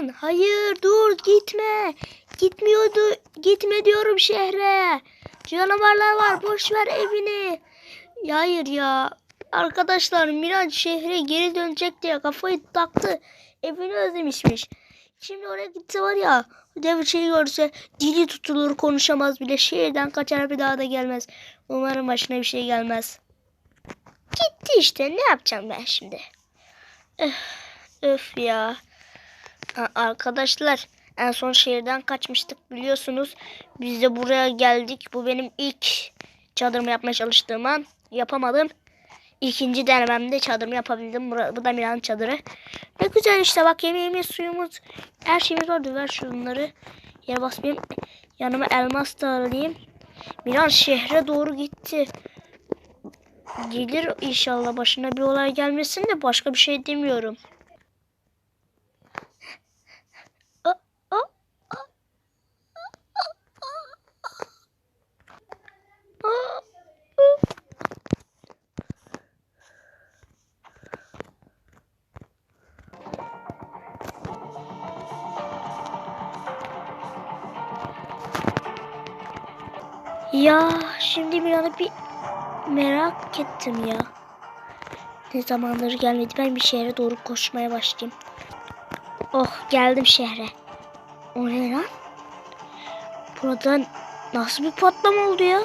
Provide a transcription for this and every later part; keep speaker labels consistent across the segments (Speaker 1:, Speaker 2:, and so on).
Speaker 1: Miran hayır dur gitme. Gitmiyordu. Gitme diyorum şehre. Canavarlar var boş ver evini. Ya hayır ya. Arkadaşlar Miran şehre geri dönecek diye kafayı taktı. Evini özlemişmiş. Şimdi oraya gitse var ya dev şeyi görse dili tutulur konuşamaz bile şehirden kaçar bir daha da gelmez. Umarım başına bir şey gelmez. Gitti işte ne yapacağım ben şimdi? Öf, öf ya. Arkadaşlar en son şehirden kaçmıştık biliyorsunuz. Biz de buraya geldik. Bu benim ilk çadırımı yapmaya çalıştığım an. Yapamadım. İkinci denememde çadırımı yapabildim. Bu da Miran'ın çadırı. Ne güzel işte bak yemeğimiz, suyumuz, her şeyimiz vardı. Ver şunları. Yere basmayayım. Yanıma elmas da alayım. Miran şehre doğru gitti. Gelir inşallah başına bir olay gelmesin de başka bir şey demiyorum. Ya şimdi Miran'ı bir merak ettim ya. Ne zamanları gelmedi ben bir şehre doğru koşmaya başlayayım. Oh geldim şehre. O ne lan? Burada nasıl bir patlama oldu ya?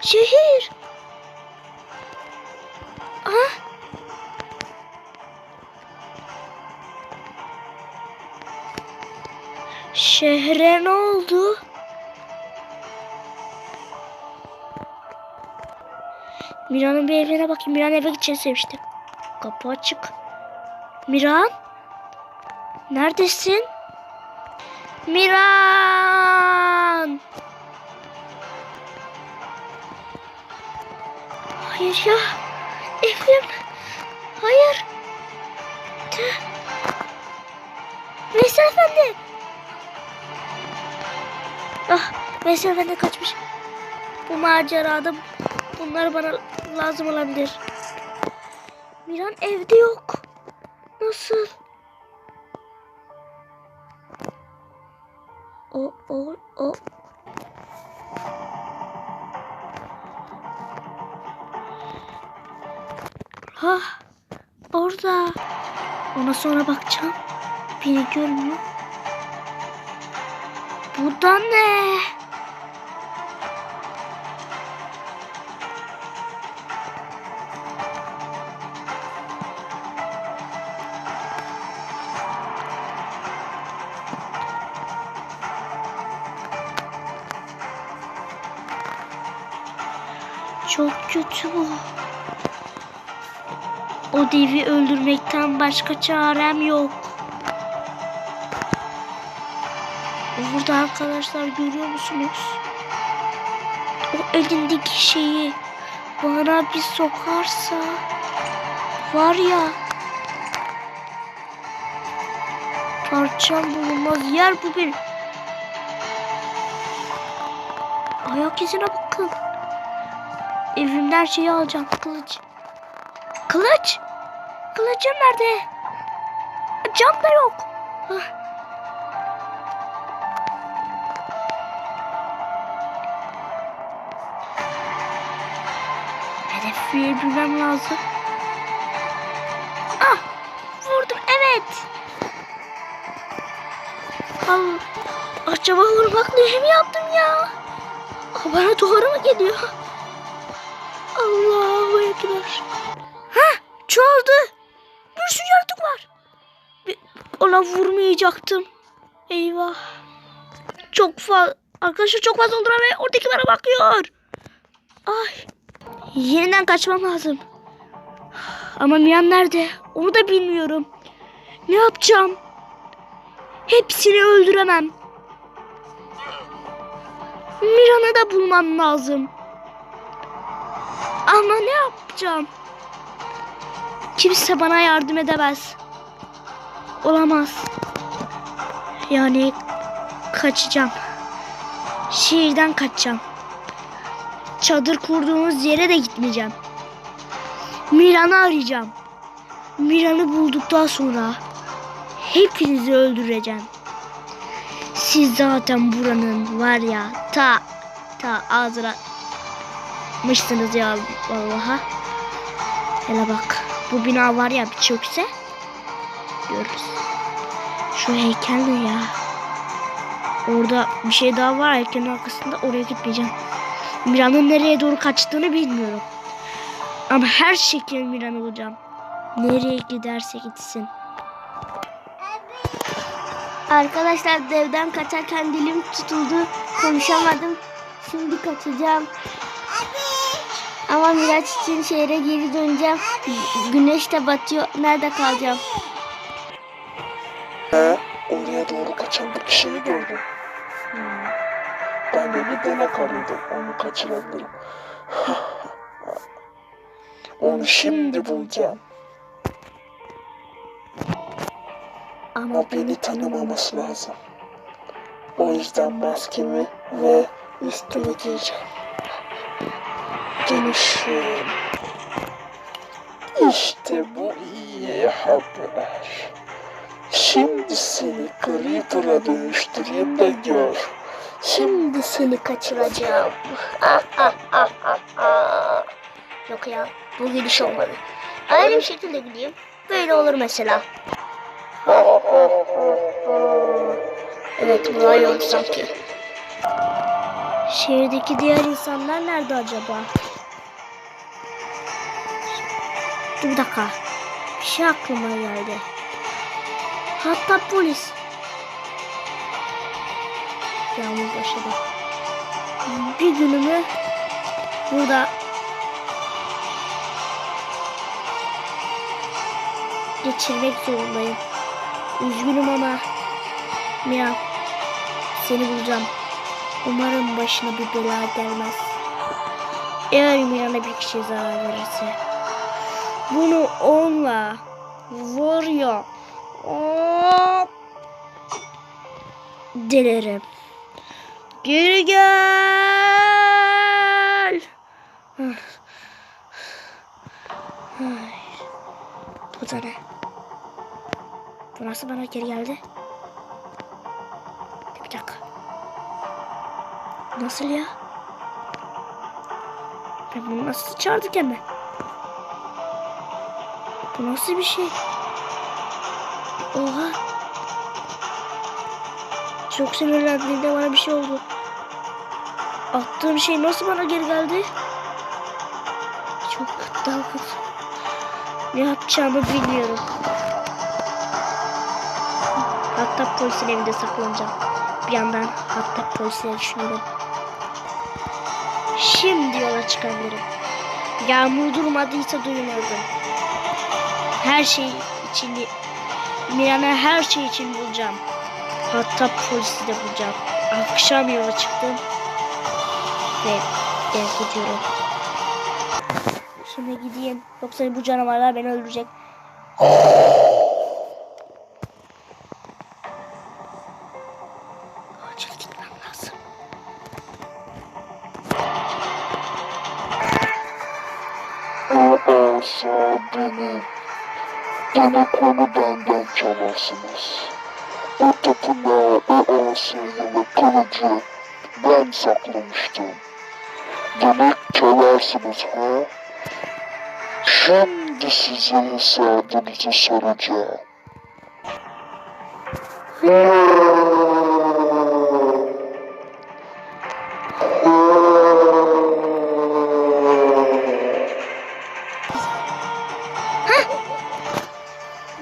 Speaker 1: Şehir. Şehre ne oldu? Miran'ın bir evine bakayım. Miran eve gideceğini söylemişti. Kapı açık. Miran? Neredesin? Miran! Hayır ya. Evim. Hayır. Tüh. Veysel Efendi. Ah, Veysel Efendi kaçmış. Bu macerada bunlar bana lazım olabilir. Miran evde yok. Nasıl? O, o, o. Ha, orada. Ona sonra bakacağım. Beni görmüyor. Bu da ne? Çok kötü bu. O devi öldürmekten başka çarem yok. Burada arkadaşlar görüyor musunuz? O elindeki şeyi bana bir sokarsa var ya parçam bulunmaz yer bu benim. Ayak izine bakın. Evimden her şeyi alacağım. Kılıç. Kılıç. Kılıcım nerede? Cam da yok. Hah. Hedefi bilmem lazım. Ah! Vurdum evet. Al. Acaba vurmak diye mi yaptım ya? Ah, Bana doğru mu geliyor? Allahu Ekber. Ha, çoğaldı. Bir sürü yaratık var. Ona vurmayacaktım. Eyvah. Çok fazla. Arkadaşlar çok fazla oldular ve oradaki bana bakıyor. Ay. Yeniden kaçmam lazım. Ama Mian nerede? Onu da bilmiyorum. Ne yapacağım? Hepsini öldüremem. Miran'ı da bulmam lazım. Ama ne yapacağım? Kimse bana yardım edemez. Olamaz. Yani kaçacağım. Şehirden kaçacağım. Çadır kurduğumuz yere de gitmeyeceğim. Miran'ı arayacağım. Miran'ı bulduktan sonra hepinizi öldüreceğim. Siz zaten buranın var ya ta ta ağzına mışsınız ya vallaha. Hele bak bu bina var ya bir çökse görürüz. Şu heykel ya? Orada bir şey daha var heykelin arkasında oraya gitmeyeceğim. Mira'nın nereye doğru kaçtığını bilmiyorum. Ama her şekilde Miran'ı bulacağım. Nereye giderse gitsin. Arkadaşlar devden kaçarken dilim tutuldu. Konuşamadım. Şimdi kaçacağım. Ama Miraç için şehre geri döneceğim. Güneş de batıyor. Nerede kalacağım?
Speaker 2: Ha, oraya doğru kaçan bir kişiyi gördüm. De bir denek arıyordum. Onu kaçırabilirim. Onu şimdi bulacağım.
Speaker 1: Ama
Speaker 2: Ama beni tanımaması lazım. O yüzden maskemi ve üstümü giyeceğim. Dönüşüm. İşte bu iyi haber. Şimdi seni Creeper'a dönüştüreyim de gör.
Speaker 1: Şimdi seni kaçıracağım. Yok ya bu gidiş olmadı. Aynı bir şekilde gideyim. Böyle olur mesela. Evet bu iyi oldu sanki. Şehirdeki diğer insanlar nerede acaba? Dur bir dakika. Bir şey aklıma geldi. Hatta polis. Yağmur başladı. Bir günümü burada geçirmek zorundayım. Üzgünüm ama Miran seni bulacağım. Umarım başına bir bela gelmez. Eğer Miran'a bir kişi zarar verirse bunu onunla ya hop, delerim. Geri gel. Bu da ne? Bu nasıl bana geri geldi? Bir dakika. Nasıl ya? Ben bunu nasıl çağırdık hemen? Bu nasıl bir şey? Oha. Çok sinirlendiğimde bana bir şey oldu. Attığım şey nasıl bana geri geldi? Çok kötü. Ne yapacağımı bilmiyorum. Hatta polisin evinde saklanacağım. Bir yandan hatta polisleri düşünüyorum. Şimdi yola çıkabilirim. Yağmur durmadıysa duymadım. Her şey için Miran'ı her şey için bulacağım. Hatta polisi de bulacağım. Akşam yola çıktım. Ve ben gidiyorum. Şimdi gideyim. Yoksa bu canavarlar beni öldürecek. Acil gitmem lazım.
Speaker 2: O asa benim. Bana konu benden çalarsınız. O tapınağı o asayı ve kılıcı ben saklamıştım. Demek çalarsınız ha? Şimdi size hesabınızı soracağım.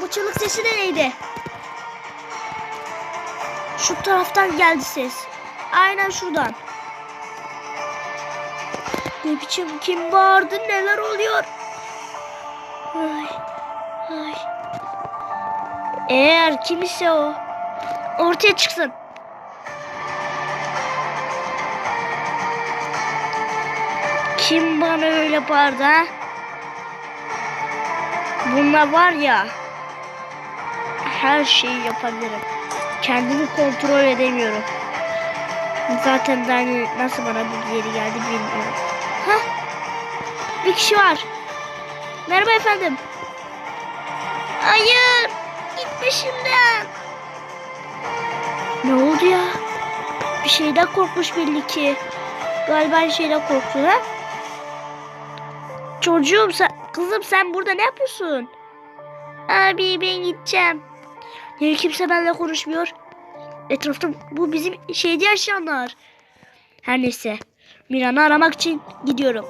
Speaker 1: Bu çığlık sesi de neydi? Şu taraftan geldi ses. Aynen şuradan. Ne biçim kim bağırdı neler oluyor? Ay, ay. Eğer kim ise o ortaya çıksın. Kim bana öyle bağırdı ha? Bunlar var ya her şeyi yapabilirim. Kendimi kontrol edemiyorum. Zaten yani nasıl bana bu geri geldi bilmiyorum. Hah. Bir kişi var. Merhaba efendim. Hayır. Git peşimden. Ne oldu ya? Bir şeyden korkmuş belli ki. Galiba bir şeyden korktu ha? Çocuğum sen, kızım sen burada ne yapıyorsun? Abi ben gideceğim. Niye kimse benimle konuşmuyor? Etrafta bu bizim şeyde yaşayanlar. Her neyse. Miran'ı aramak için gidiyorum.